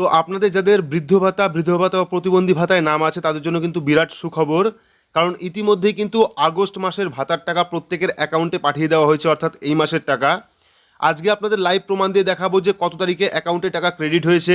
তো আপনাদের যাদের বৃদ্ধ ভাতা বৃদ্ধ ভাতা ও প্রতিবন্ধী ভাতায় নাম আছে, তাদের জন্য কিন্তু বিরাট সুখবর। কারণ ইতিমধ্যেই কিন্তু আগস্ট মাসের ভাতার টাকা প্রত্যেকের অ্যাকাউন্টে পাঠিয়ে দেওয়া হয়েছে, অর্থাৎ এই মাসের টাকা। আজকে আপনাদের লাইভ প্রমাণ দিয়ে দেখাবো যে কত তারিখে অ্যাকাউন্টে টাকা ক্রেডিট হয়েছে,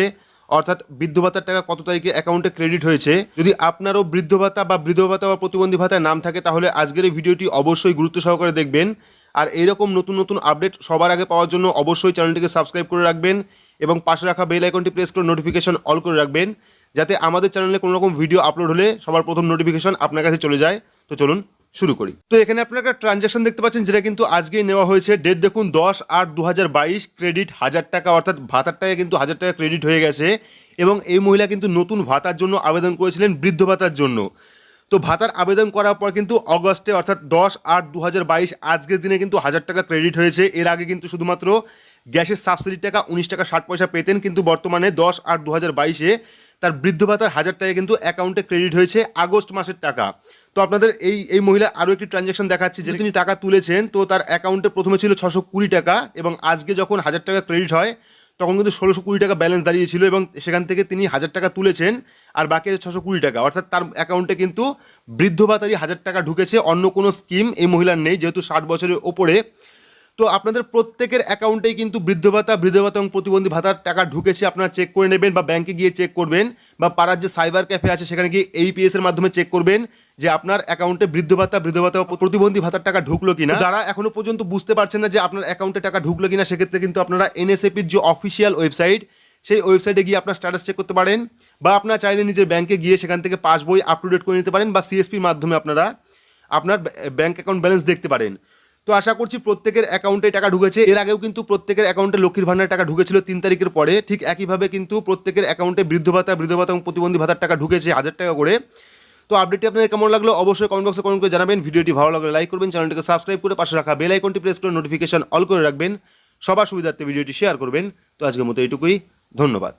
অর্থাৎ বৃদ্ধ ভাতার টাকা কত তারিখে অ্যাকাউন্টে ক্রেডিট হয়েছে। যদি আপনারও বৃদ্ধ ভাতা বা বৃদ্ধ ভাতা বা প্রতিবন্ধী ভাতায় নাম থাকে, তাহলে আজকের এই ভিডিওটি অবশ্যই গুরুত্ব সহকারে দেখবেন। আর এইরকম নতুন নতুন আপডেট সবার আগে পাওয়ার জন্য অবশ্যই চ্যানেলটিকে সাবস্ক্রাইব করে রাখবেন। এবং পাশে রাখা বেল আইকনটি প্রেস করে নোটিফিকেশন অল করে রাখবেন, যাতে আমাদের চ্যানেলে কোনো রকম ভিডিও আপলোড হলে সবার প্রথম নোটিফিকেশন আপনার কাছে চলে যায়। তো চলুন শুরু করি। তো এখানে আপনারা একটা ট্রানজ্যাকশন দেখতে পাচ্ছেন, যেটা কিন্তু আজকেই নেওয়া হয়েছে। ডেট দেখুন দশ আট দু ক্রেডিট হাজার টাকা, অর্থাৎ ভাতার টাকা কিন্তু হাজার টাকা ক্রেডিট হয়ে গেছে। এবং এই মহিলা কিন্তু নতুন ভাতার জন্য আবেদন করেছিলেন, বৃদ্ধ ভাতার জন্য। তো ভাতার আবেদন করার পর কিন্তু অগস্টে, অর্থাৎ দশ আট দু আজকের দিনে কিন্তু হাজার টাকা ক্রেডিট হয়েছে। এর আগে কিন্তু শুধুমাত্র গ্যাসের সাবসিডির টাকা, উনিশ টাকা, ষাট পয়সা পেতেন, কিন্তু বর্তমানে দশ আট দু হাজার বাইশে তার বৃদ্ধ ভাতার হাজার টাকা কিন্তু অ্যাকাউন্টে ক্রেডিট হয়েছে আগস্ট মাসের টাকা। তো আপনাদের এই এই মহিলা আরও একটি ট্রানজ্যাকশন দেখাচ্ছে যে তিনি টাকা তুলেছেন, তো তার অ্যাকাউন্টে প্রথমে ছিল ছশো কুড়ি টাকা এবং আজকে যখন হাজার টাকা ক্রেডিট হয়, তখন কিন্তু ষোলোশো কুড়ি টাকা ব্যালেন্স দাঁড়িয়েছিল এবং সেখান থেকে তিনি হাজার টাকা তুলেছেন, আর বাকি আছে ছশো কুড়ি টাকা। অর্থাৎ তার অ্যাকাউন্টে কিন্তু বৃদ্ধ ভাতারই হাজার টাকা ঢুকেছে, অন্য কোনো স্কিম এই মহিলার নেই, যেহেতু ষাট বছরের ওপরে। তো আপনাদের প্রত্যেকের অ্যাকাউন্টেই কিন্তু বৃদ্ধ ভাতা বৃদ্ধ ভাতা এবং প্রতিবন্ধী ভাতার টাকা ঢুকেছে। আপনারা চেক করে নেবেন বা ব্যাংকে গিয়ে চেক করবেন বা পাড়ার যে সাইবার ক্যাফে আছে সেখানে গিয়ে এইপিএস এর মাধ্যমে চেক করবেন যে আপনার অ্যাকাউন্টে বৃদ্ধ ভাতা বৃদ্ধ ভাতা প্রতিবন্ধী ভাতার টাকা ঢুকলো কিনা। যারা এখনও পর্যন্ত বুঝতে পারছেন না যে আপনার অ্যাকাউন্টে টাকা ঢুকলো কিনা সেক্ষেত্রে কিন্তু আপনারা এনএসএপির যে অফিসিয়াল ওয়েবসাইট সেই ওয়েবসাইটে গিয়ে আপনার স্ট্যাটাস চেক করতে পারেন বা আপনার চাইলে নিজের ব্যাংকে গিয়ে সেখান থেকে পাসবই আপ টু ডেট করে নিতে পারেন বা সিএসপির মাধ্যমে আপনারা আপনার ব্যাংক অ্যাকাউন্ট ব্যালেন্স দেখতে পারেন। তো আশা করছি প্রত্যেকের অ্যাকাউন্টে টাকা ঢুকেছে। এর আগেও কিন্তু প্রত্যেকের অ্যাকাউন্টে লক্ষ্মীর ভান্ডার টাকা ঢুকেছিল তিন তারিখের পরে। ঠিক একইভাবে কিন্তু প্রত্যেকের অ্যাকাউন্টে বৃদ্ধ ভাতা বৃদ্ধ ভাতা এবং প্রতিবন্ধী ভাতার টাকা ঢুকেছে হাজার টাকা করে। তো আপডেটটি আপনাদের কেমন লাগল? অবশ্যই কমেন্ট বক্সে কমেন্ট করে জানাবেন। ভিডিওটি ভালো লাগলে লাইক করবেন। চ্যানেলটিকে সাবস্ক্রাইব করে পাশে রাখা বেল আইকনটি প্রেস করে নোটিফিকেশন অল করে রাখবেন। সবার সুবিধার্থে ভিডিওটি শেয়ার করবেন। তো আজকের মতো এইটুকুই। ধন্যবাদ।